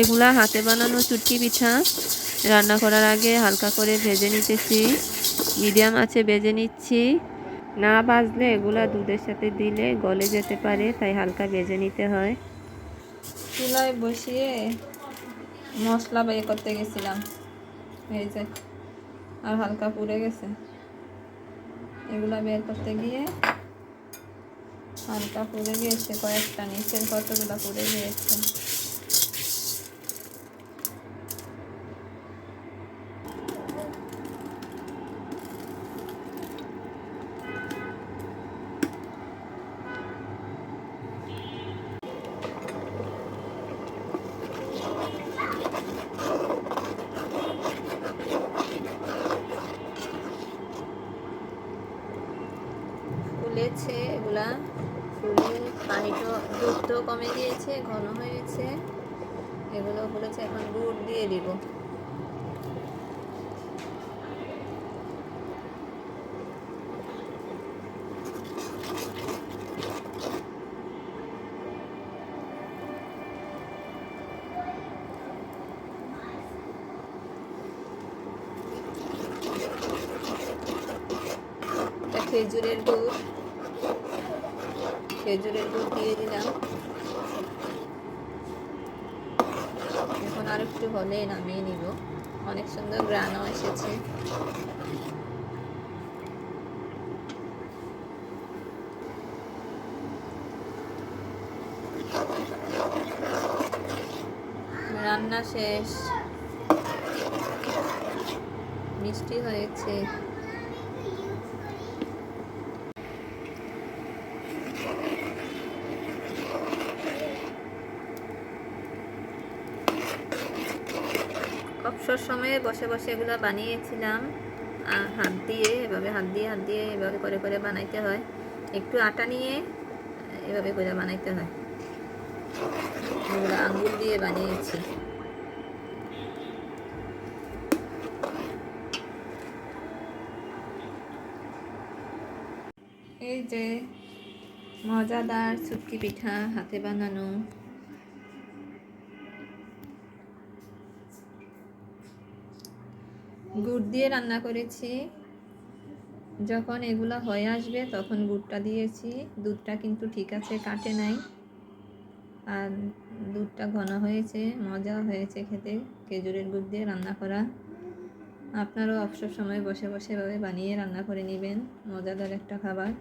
এগুলা হাতে বানানো চুটকি পিঠা। রান্না করার আগে হালকা করে ভেজে নিতেছি। মিডিয়াম আছে, ভেজে নিচ্ছি। না বাজলে এগুলা দুধের সাথে দিলে গলে যেতে পারে, তাই হালকা ভেজে নিতে হয়। চুলায় বসিয়ে মশলা বের করতে গেছিলাম। এই যে, আর হালকা পুড়ে গেছে। এগুলা বের করতে গিয়ে হালকা পুড়ে গিয়েছে কয়েকটা নিচের কতগুলো পুড়ে গিয়েছে। ফুলেছে, এগুলা ফুলে পানিটা দুধটাও কমে গিয়েছে, ঘন হয়েছে। এগুলো ফুলেছে, এখন গুড় দিয়ে দিব। খেজুরের গুড়। খেজুরের গুড় দিয়ে দিলাম। এখন আর একটু হলে নামিয়ে নিব। অনেক সুন্দর গ্রানও এসেছে। রান্না শেষ। মিষ্টি হয়েছে। অবসর সময়ে বসে বসে এগুলো বানিয়েছিলাম। হাত দিয়ে, এভাবে হাত দিয়ে হাত দিয়ে এভাবে করে করে বানাইতে হয়। একটু আটা নিয়ে এভাবে করে বানাইতে হয়। এগুলো আঙ্গুল দিয়ে বানিয়েছি। এই যে মজাদার চুটকি পিঠা হাতে বানানো। গুড় দিয়ে রান্না করেছি। যখন এগুলো হয়ে আসবে তখন গুড়টা দিয়েছি। দুধটা কিন্তু ঠিক আছে, কাটে নাই। আর দুধটা ঘন হয়েছে, মজা হয়েছে খেতে, খেজুরের গুড় দিয়ে রান্না করা। আপনারাও অবসর সময় বসে বসে এভাবে বানিয়ে রান্না করে নেবেন। মজাদার একটা খাবার।